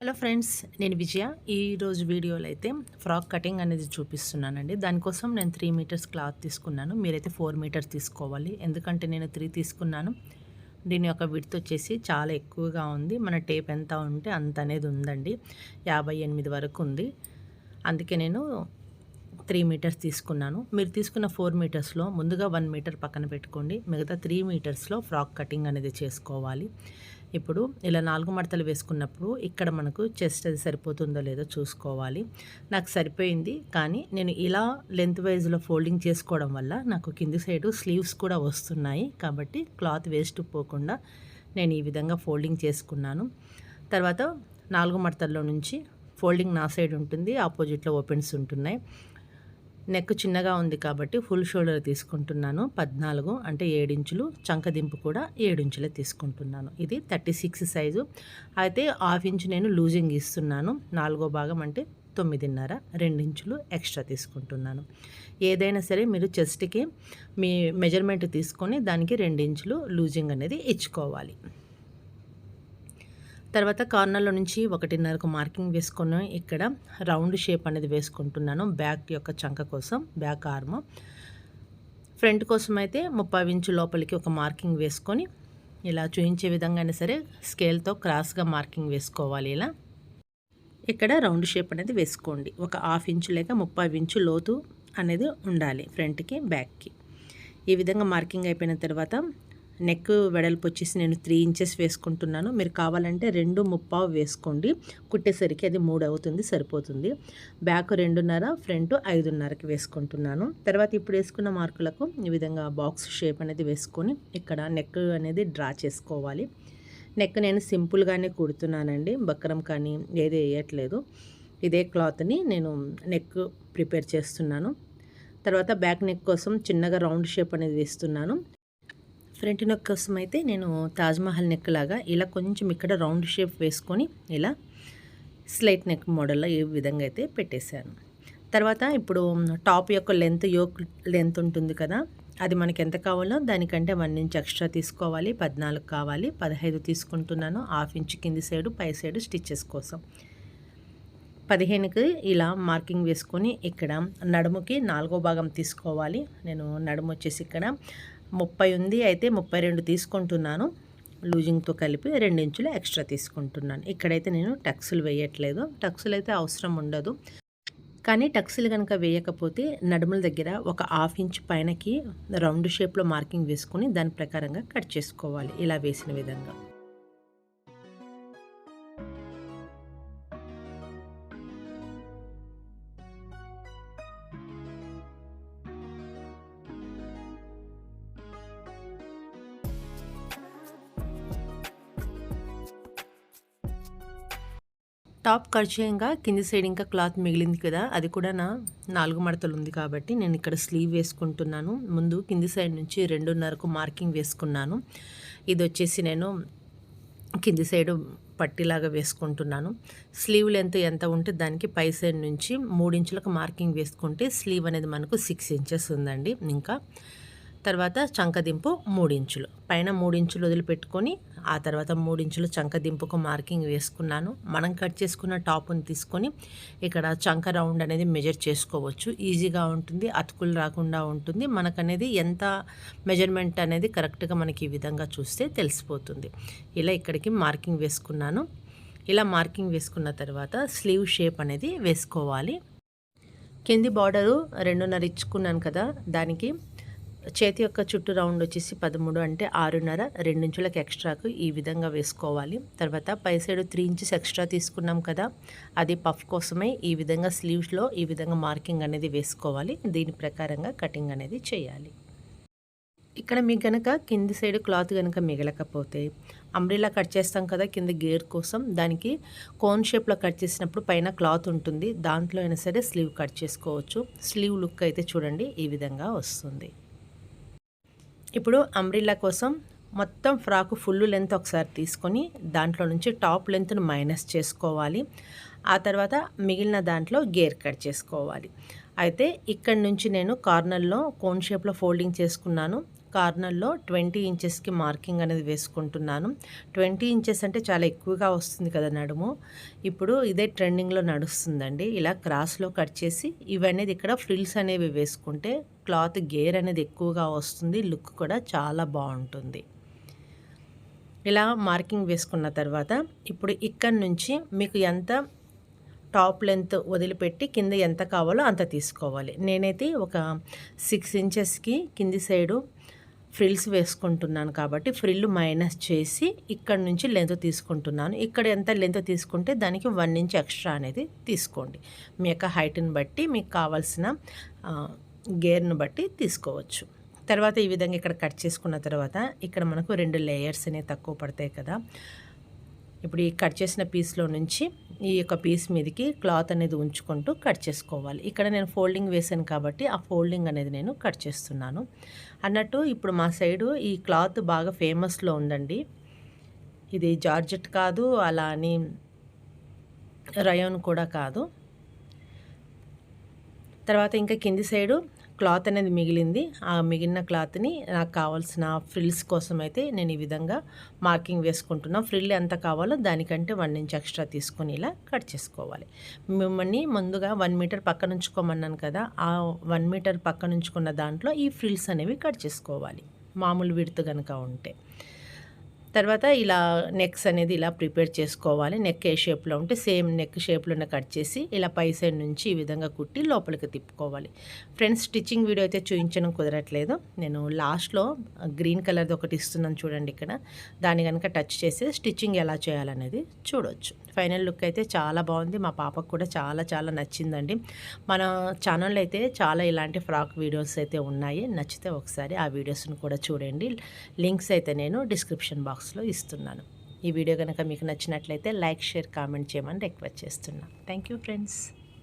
Hello friends నేను విజయ. ఈరోజు వీడియోలో అయితే ఫ్రాక్ కటింగ్ అనేది చూపిస్తున్నానండి. దానికోసం నేను త్రీ మీటర్స్ క్లాత్ తీసుకున్నాను. మీరైతే ఫోర్ మీటర్స్ తీసుకోవాలి. ఎందుకంటే నేను త్రీ తీసుకున్నాను. దీని యొక్క విడ్త్ వచ్చేసి చాలా ఎక్కువగా ఉంది. మన టేప్ ఎంత ఉంటే అంత అనేది ఉందండి. యాభై ఎనిమిది వరకు ఉంది. అందుకే నేను త్రీ మీటర్స్ తీసుకున్నాను. మీరు తీసుకున్న ఫోర్ మీటర్స్లో ముందుగా వన్ మీటర్ పక్కన పెట్టుకోండి. మిగతా త్రీ మీటర్స్లో ఫ్రాక్ కటింగ్ అనేది చేసుకోవాలి. ఇప్పుడు ఇలా నాలుగు మడతలు వేసుకున్నప్పుడు ఇక్కడ మనకు చెస్ట్ అది సరిపోతుందో లేదో చూసుకోవాలి. నాకు సరిపోయింది. కానీ నేను ఇలా లెంత్ వైజ్లో ఫోల్డింగ్ చేసుకోవడం వల్ల నాకు కింది సైడు స్లీవ్స్ కూడా వస్తున్నాయి. కాబట్టి క్లాత్ వేస్ట్ పోకుండా నేను ఈ విధంగా ఫోల్డింగ్ చేసుకున్నాను. తర్వాత నాలుగు మడతల్లో నుంచి ఫోల్డింగ్ నా సైడ్ ఉంటుంది. ఆపోజిట్లో ఓపెన్స్ ఉంటున్నాయి. నెక్ చిన్నగా ఉంది కాబట్టి ఫుల్ షోల్డర్ తీసుకుంటున్నాను. పద్నాలుగు అంటే ఏడించులు చంకదింపు కూడా ఏడించులే తీసుకుంటున్నాను. ఇది థర్టీ సిక్స్ సైజు. అయితే హాఫ్ ఇంచ్ నేను లూజింగ్ ఇస్తున్నాను. నాలుగో భాగం అంటే తొమ్మిదిన్నర రెండించులు ఎక్స్ట్రా తీసుకుంటున్నాను. ఏదైనా సరే మీరు చెస్ట్కి మీ మెజర్మెంట్ తీసుకొని దానికి రెండించులు లూజింగ్ అనేది ఇచ్చుకోవాలి. తర్వాత కార్నర్లో నుంచి ఒకటిన్నరకు మార్కింగ్ వేసుకొని ఇక్కడ రౌండ్ షేప్ అనేది వేసుకుంటున్నాను బ్యాక్ యొక్క చంక కోసం బ్యాక్ ఆర్మ్. ఫ్రంట్ కోసం అయితే ముప్పై ఇంచు లోపలికి ఒక మార్కింగ్ వేసుకొని ఇలా చూపించే విధంగా అయినా సరే స్కేల్తో క్రాస్గా మార్కింగ్ వేసుకోవాలి ఇలా. ఇక్కడ రౌండ్ షేప్ అనేది వేసుకోండి. ఒక హాఫ్ ఇంచు లేక ముప్పై ఇంచు లోతు అనేది ఉండాలి ఫ్రంట్కి బ్యాక్కి. ఈ విధంగా మార్కింగ్ అయిపోయిన తర్వాత నెక్ వెడల్పు వచ్చేసి నేను త్రీ ఇంచెస్ వేసుకుంటున్నాను. మీరు కావాలంటే రెండు ముప్పావు వేసుకోండి. కుట్టేసరికి అది మూడు అవుతుంది సరిపోతుంది. బ్యాక్ రెండున్నర ఫ్రంట్ ఐదున్నరకి వేసుకుంటున్నాను. తర్వాత ఇప్పుడు వేసుకున్న మార్కులకు ఈ విధంగా బాక్స్ షేప్ అనేది వేసుకొని ఇక్కడ నెక్ అనేది డ్రా చేసుకోవాలి. నెక్ నేను సింపుల్గానే కుడుతున్నానండి. బక్రం కానీ ఏది వేయట్లేదు. ఇదే క్లాత్ని నేను నెక్ ప్రిపేర్ చేస్తున్నాను. తర్వాత బ్యాక్ నెక్ కోసం చిన్నగా రౌండ్ షేప్ అనేది వేస్తున్నాను. ఫ్రంట్ నెక్ కోసం అయితే నేను తాజ్మహల్ నెక్ లాగా ఇలా కొంచెం ఇక్కడ రౌండ్ షేప్ వేసుకొని ఇలా స్లైట్ నెక్ మోడల్లో ఏ విధంగా అయితే పెట్టేశాను. తర్వాత ఇప్పుడు టాప్ యొక్క లెంత్ యోక్ లెంత్ ఉంటుంది కదా అది మనకి ఎంత కావాలో దానికంటే వన్ ఇంచ్ ఎక్స్ట్రా తీసుకోవాలి. పద్నాలుగు కావాలి. పదహైదు తీసుకుంటున్నాను. హాఫ్ ఇంచ్ కింది సైడు పై సైడు స్టిచ్చెస్ కోసం. పదిహేనుకి ఇలా మార్కింగ్ వేసుకొని ఇక్కడ నడుముకి నాలుగో భాగం తీసుకోవాలి. నేను నడుము వచ్చేసి ఇక్కడ ముప్పై ఉంది అయితే ముప్పై రెండు తీసుకుంటున్నాను. లూజింగ్తో కలిపి రెండించులు ఎక్స్ట్రా తీసుకుంటున్నాను. ఇక్కడైతే నేను టక్సులు వేయట్లేదు. టక్సులు అయితే అవసరం ఉండదు. కానీ టక్సులు కనుక వేయకపోతే నడుముల దగ్గర ఒక హాఫ్ ఇంచ్ పైనకి రౌండ్ షేప్లో మార్కింగ్ వేసుకుని దాని ప్రకారంగా కట్ చేసుకోవాలి. ఇలా వేసిన విధంగా. టాప్ కట్ చేయంగా కింది సైడ్ ఇంకా క్లాత్ మిగిలింది కదా అది కూడా నా నాలుగు మడతలు ఉంది కాబట్టి నేను ఇక్కడ స్లీవ్ వేసుకుంటున్నాను. ముందు కింది సైడ్ నుంచి రెండున్నరకు మార్కింగ్ వేసుకున్నాను. ఇది వచ్చేసి నేను కింది సైడు పట్టిలాగా వేసుకుంటున్నాను. స్లీవ్ లెంత్ ఎంత ఉంటే దానికి పై సైడ్ నుంచి మూడించులకు మార్కింగ్ వేసుకుంటే స్లీవ్ అనేది మనకు సిక్స్ ఇంచెస్ ఉందండి. ఇంకా తర్వాత చంకదింపు మూడించులు. పైన మూడించులు వదిలిపెట్టుకొని ఆ తర్వాత మూడించులు చంకదింపుకు మార్కింగ్ వేసుకున్నాను. మనం కట్ చేసుకున్న టాప్ని తీసుకొని ఇక్కడ చంక రౌండ్ అనేది మెజర్ చేసుకోవచ్చు. ఈజీగా ఉంటుంది అతుకులు రాకుండా ఉంటుంది. మనకనేది ఎంత మెజర్మెంట్ అనేది కరెక్ట్గా మనకి ఈ విధంగా చూస్తే తెలిసిపోతుంది. ఇలా ఇక్కడికి మార్కింగ్ వేసుకున్నాను. ఇలా మార్కింగ్ వేసుకున్న తర్వాత స్లీవ్ షేప్ అనేది వేసుకోవాలి. కింది బార్డరు రెండున్నర ఇచ్చుకున్నాను కదా దానికి చేతి యొక్క చుట్టూ రౌండ్ వచ్చేసి పదమూడు అంటే ఆరున్నర రెండించులకు ఎక్స్ట్రాకు ఈ విధంగా వేసుకోవాలి. తర్వాత పై సైడ్ త్రీ ఇంచెస్ ఎక్స్ట్రా తీసుకున్నాం కదా అది పఫ్ కోసమే ఈ విధంగా స్లీవ్స్లో ఈ విధంగా మార్కింగ్ అనేది వేసుకోవాలి. దీని ప్రకారంగా కటింగ్ అనేది చేయాలి. ఇక్కడ మీకు కనుక కింది సైడ్ క్లాత్ కనుక మిగలకపోతే అంబ్రిలా కట్ చేస్తాం కదా కింద గేర్ కోసం దానికి కోన్ షేప్లో కట్ చేసినప్పుడు పైన క్లాత్ ఉంటుంది దాంట్లో అయినా సరే స్లీవ్ కట్ చేసుకోవచ్చు. స్లీవ్ లుక్ అయితే చూడండి ఈ విధంగా వస్తుంది. ఇప్పుడు అంబ్రిల్లా కోసం మొత్తం ఫ్రాక్ ఫుల్ లెంత్ ఒకసారి తీసుకొని దాంట్లో నుంచి టాప్ లెంత్ను మైనస్ చేసుకోవాలి. ఆ తర్వాత మిగిలిన దాంట్లో గేర్ కట్ చేసుకోవాలి. అయితే ఇక్కడ నుంచి నేను కార్నర్లో కోన్ షేప్లో ఫోల్డింగ్ చేసుకున్నాను. కార్నర్లో ట్వంటీ ఇంచెస్కి మార్కింగ్ అనేది వేసుకుంటున్నాను. ట్వంటీ ఇంచెస్ అంటే చాలా ఎక్కువగా వస్తుంది కదా నడుము. ఇప్పుడు ఇదే ట్రెండింగ్లో నడుస్తుందండి. ఇలా క్రాస్లో కట్ చేసి ఇవన్నీ ఇక్కడ ఫ్రిల్స్ అనేవి వేసుకుంటే క్లాత్ గేర్ అనేది ఎక్కువగా వస్తుంది. లుక్ కూడా చాలా బాగుంటుంది. ఇలా మార్కింగ్ వేసుకున్న తర్వాత ఇప్పుడు ఇక్కడ నుంచి మీకు ఎంత టాప్ లెంత్ వదిలిపెట్టి కింద ఎంత కావాలో అంత తీసుకోవాలి. నేనైతే ఒక సిక్స్ ఇంచెస్కి కింది సైడు ఫ్రిల్స్ వేసుకుంటున్నాను కాబట్టి ఫ్రిల్ మైనస్ చేసి ఇక్కడ నుంచి లెంత్ తీసుకుంటున్నాను. ఇక్కడ ఎంత లెంత్ తీసుకుంటే దానికి వన్ ఇంచ్ ఎక్స్ట్రా అనేది తీసుకోండి. మీ యొక్క హైట్ని బట్టి మీకు కావాల్సిన గేర్ను బట్టి తీసుకోవచ్చు. తర్వాత ఈ విధంగా ఇక్కడ కట్ చేసుకున్న తర్వాత ఇక్కడ మనకు రెండు లేయర్స్ అనేవి తక్కువ పడతాయి కదా. ఇప్పుడు ఈ కట్ చేసిన పీస్లో నుంచి ఈ యొక్క పీస్ మీదకి క్లాత్ అనేది ఉంచుకుంటూ కట్ చేసుకోవాలి. ఇక్కడ నేను ఫోల్డింగ్ వేసాను కాబట్టి ఆ ఫోల్డింగ్ అనేది నేను కట్ చేస్తున్నాను. అన్నట్టు ఇప్పుడు మా సైడు ఈ క్లాత్ బాగా ఫేమస్లో ఉందండి. ఇది జార్జెట్ కాదు అలా అని రయోన్ కూడా కాదు. తర్వాత ఇంకా కింది సైడు క్లాత్ అనేది మిగిలింది. ఆ మిగిలిన క్లాత్ని నాకు కావాల్సిన ఫ్రిల్స్ కోసం అయితే నేను ఈ విధంగా మార్కింగ్ వేసుకుంటున్నా. ఫ్రిల్ ఎంత కావాలో దానికంటే వన్ ఇంచ్ ఎక్స్ట్రా తీసుకొని ఇలా కట్ చేసుకోవాలి. మిమ్మల్ని ముందుగా వన్ మీటర్ పక్కన ఉంచుకోమన్నాను కదా ఆ వన్ మీటర్ పక్కన ఉంచుకున్న దాంట్లో ఈ ఫ్రిల్స్ అనేవి కట్ చేసుకోవాలి. మామూలు విడుతు కనుక ఉంటే. తర్వాత ఇలా నెక్స్ అనేది ఇలా ప్రిపేర్ చేసుకోవాలి. నెక్ ఏ షేప్లో ఉంటే సేమ్ నెక్ షేప్లోనే కట్ చేసి ఇలా పై సైడ్ నుంచి ఈ విధంగా కుట్టి లోపలికి తిప్పుకోవాలి. ఫ్రెండ్స్ స్టిచ్చింగ్ వీడియో అయితే చూపించడం కుదరట్లేదు. నేను లాస్ట్లో గ్రీన్ కలర్ది ఒకటి ఇస్తున్నాను చూడండి ఇక్కడ. దాన్ని కనుక టచ్ చేసి స్టిచ్చింగ్ ఎలా చేయాలనేది చూడవచ్చు ఫైనల్ లుక్ అయితే చాలా బాగుంది. మా పాపకు కూడా చాలా చాలా నచ్చిందండి. మన ఛానల్లో అయితే చాలా ఇలాంటి ఫ్రాక్ వీడియోస్ అయితే ఉన్నాయి. నచ్చితే ఒకసారి ఆ వీడియోస్ని కూడా చూడండి. లింక్స్ అయితే నేను డిస్క్రిప్షన్ బాక్స్ బాక్స్లో ఇస్తున్నాను. ఈ వీడియో కనుక మీకు నచ్చినట్లయితే లైక్ షేర్ కామెంట్ చేయమని రిక్వెస్ట్ చేస్తున్నాను థ్యాంక్ యూ ఫ్రెండ్స్.